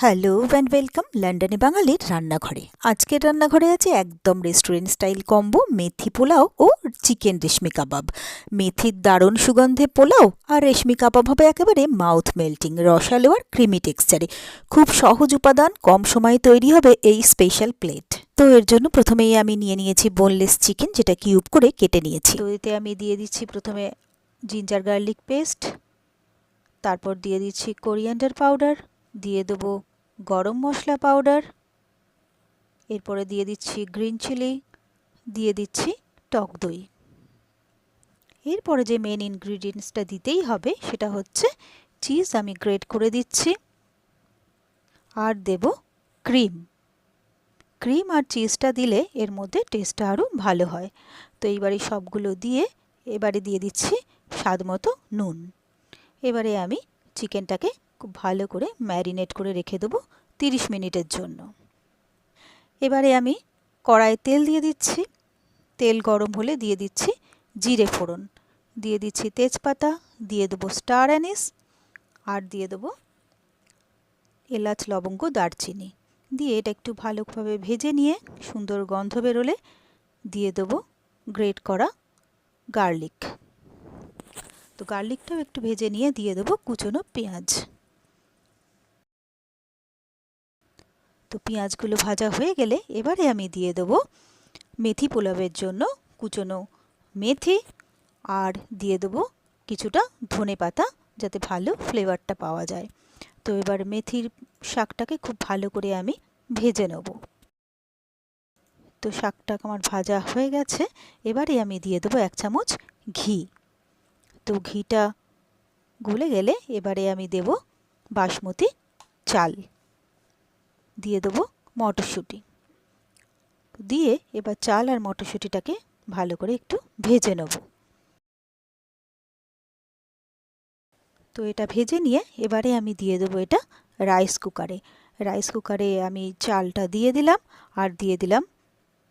Hello and welcome লন্ডনে বাঙালির রান্নাঘরে। আজকের রান্নাঘরে আছে একদম restaurant style combo methi pulao ও চিকেন রেশমি কাবাব মেথির দারুণ সুগন্ধে পোলাও আর রেশমি কাবাব হবে একেবারে মাউথ মেল্টিং রসালো আর ক্রিমি টেক্সচারে খুব সহজ উপাদান, কম সময়ে তৈরি হবে এই স্পেশাল প্লেট তো এর জন্য প্রথমেই আমি নিয়ে নিয়েছি বোনলেস চিকেন যেটা কিউব করে কেটে নিয়েছি। তো এতে আমি দিয়ে দিচ্ছি প্রথমে জিঞ্জার গার্লিক পেস্ট তারপর দিয়ে দিচ্ছি কোরিয়ান্ডার পাউডার দিয়ে দেবো গরম মশলা পাউডার, এরপরে দিয়ে দিচ্ছি গ্রিন চিলি, দিয়ে দিচ্ছি টক দই। এরপরে যে মেন ইনগ্রিডিয়েন্টসটা দিতেই হবে, সেটা হচ্ছে চিজ আমি গ্রেট করে দিচ্ছি। আর দেব ক্রিম ক্রিম আর চিজটা দিলে এর মধ্যে টেস্টটা আরও ভালো হয়। তো এইবারে সবগুলো দিয়ে এবারে দিয়ে দিচ্ছি স্বাদ মতো নুন। এবারে আমি চিকেনটাকে খুব ভালো করে ম্যারিনেট করে রেখে দেবো তিরিশ মিনিটের জন্য। এবারে আমি কড়াইয়ে তেল দিয়ে দিচ্ছি। তেল গরম হলে দিয়ে দিচ্ছি জিরে ফোড়ন। দিয়ে দিচ্ছি তেজপাতা, দিয়ে দেবো স্টার অ্যানিস আর দিয়ে দেবো এলাচ, লবঙ্গ, দারচিনি। দিয়ে এটা একটু ভালোভাবে ভেজে নিয়ে সুন্দর গন্ধ বেরোলে দিয়ে দেবো গ্রেট করা গার্লিক। তো গার্লিকটাও একটু ভেজে নিয়ে দিয়ে দেবো কুচনো পেঁয়াজ। তো পেঁয়াজগুলো ভাজা হয়ে গেলে এবারে আমি দিয়ে দেবো মেথি পোলাওয়ের জন্য কুচনো মেথি আর দিয়ে দেবো কিছুটা ধনে পাতা যাতে ভালো ফ্লেভারটা পাওয়া যায়। তো এবার মেথির শাকটাকে খুব ভালো করে আমি ভেজে নেব। তো শাকটা আমার ভাজা হয়ে গেছে, এবারে আমি দিয়ে দেবো এক চামচ ঘি। তো ঘিটা গলে গেলে এবারে আমি দেব বাসমতি চাল। দিয়ে দেবো মটরশুঁটি। দিয়ে এবার চাল আর মটরশুঁটিটাকে ভালো করে একটু ভেজে নেব। তো এটা ভেজে নিয়ে এবারে আমি দিয়ে দেবো এটা রাইস কুকারে। রাইস কুকারে আমি চালটা দিয়ে দিলাম আর দিয়ে দিলাম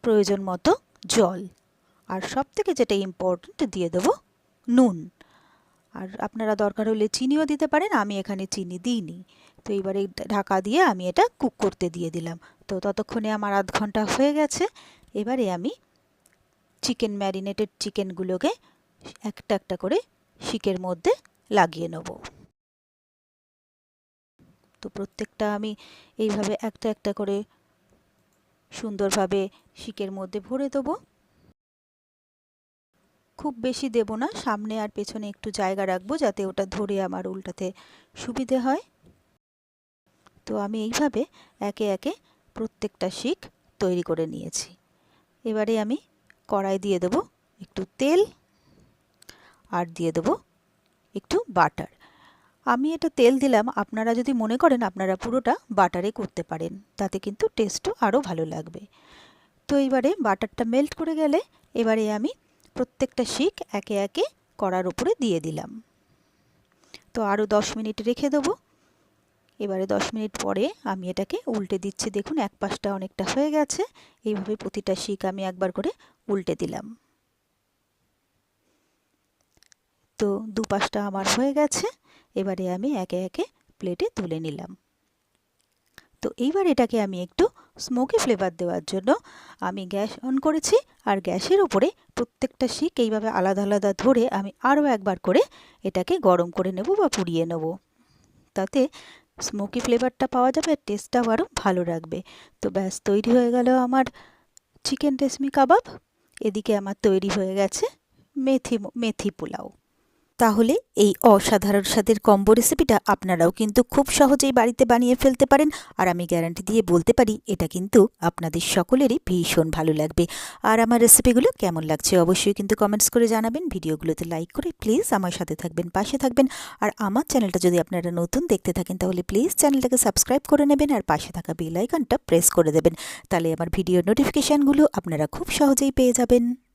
প্রয়োজন মতো জল। আর সব থেকে যেটা ইম্পর্ট্যান্ট দিয়ে দেবো নুন। আর আপনারা দরকার হলে চিনিও দিতে পারেন, আমি এখানে চিনি দিইনি। তো এবারে ঢাকা দিয়ে আমি এটা কুক করতে দিয়ে দিলাম। তো ততক্ষণে আমার আধ ঘণ্টা হয়ে গেছে। এবারে আমি চিকেন ম্যারিনেটেড চিকেনগুলোকে একটা একটা করে শিকের মধ্যে লাগিয়ে নেব। তো প্রত্যেকটা আমি এইভাবে একটা একটা করে সুন্দরভাবে শিকের মধ্যে ভরে দেবো। খুব বেশি দেব না, সামনে আর পেছনে একটু জায়গা রাখব যাতে ওটা ধরে আমার উল্টাতে সুবিধে হয়। তো আমি এইভাবে একে একে প্রত্যেকটা শিক তৈরি করে নিয়েছি। এবারে আমি কড়াই দিয়ে দেব একটু তেল আর দিয়ে দেব একটু বাটার। আমি এটা তেল দিলাম, আপনারা যদি মনে করেন আপনারা পুরোটা বাটারে করতে পারেন, তাতে কিন্তু টেস্টও আরও ভালো লাগবে। তো এবারে বাটারটা মেল্ট করে গেলে এবারে আমি প্রত্যেকটা শিক একে একে কড়ার উপরে দিয়ে দিলাম। তো আরও দশ মিনিট রেখে দেবো। এবারে দশ মিনিট পরে আমি এটাকে উল্টে দিচ্ছি। দেখুন, এক পাশটা অনেকটা হয়ে গেছে। এইভাবে প্রতিটা শিক আমি একবার করে উল্টে দিলাম। তো দু পাশটা আমার হয়ে গেছে। এবারে আমি একে একে প্লেটে তুলে নিলাম। তো এইবার এটাকে আমি একটু স্মোকি ফ্লেভার দেওয়ার জন্য আমি গ্যাস অন করেছি আর গ্যাসের ওপরে প্রত্যেকটা শিক এইভাবে আলাদা আলাদা ধরে আমি আরও একবার করে এটাকে গরম করে নেব বা পুড়িয়ে নেব। তাতে স্মোকি ফ্লেভারটা পাওয়া যাবে টেস্টটাও আরও ভালো রাখবে। তো ব্যাস, তৈরি হয়ে গেল আমার চিকেন রেশমি কাবাব। এদিকে আমার তৈরি হয়ে গেছে মেথি মেথি পোলাও। তাহলে এই অসাধারণ স্বাদের কম্বো রেসিপিটা আপনারাও কিন্তু খুব সহজেই বাড়িতে বানিয়ে ফেলতে পারেন। আর আমি গ্যারান্টি দিয়ে বলতে পারি, এটা কিন্তু আপনাদের সকলেরই ভীষণ ভালো লাগবে। আর আমার রেসিপিগুলো কেমন লাগছে অবশ্যই কিন্তু কমেন্টস করে জানাবেন। ভিডিওগুলোতে লাইক করে প্লিজ আমার সাথে থাকবেন, পাশে থাকবেন। আর আমার চ্যানেলটা যদি আপনারা নতুন দেখতে থাকেন, তাহলে প্লিজ চ্যানেলটাকে সাবস্ক্রাইব করে নেবেন আর পাশে থাকা বেল আইকনটা প্রেস করে দেবেন। তাহলে আমার ভিডিও নোটিফিকেশানগুলো আপনারা খুব সহজেই পেয়ে যাবেন।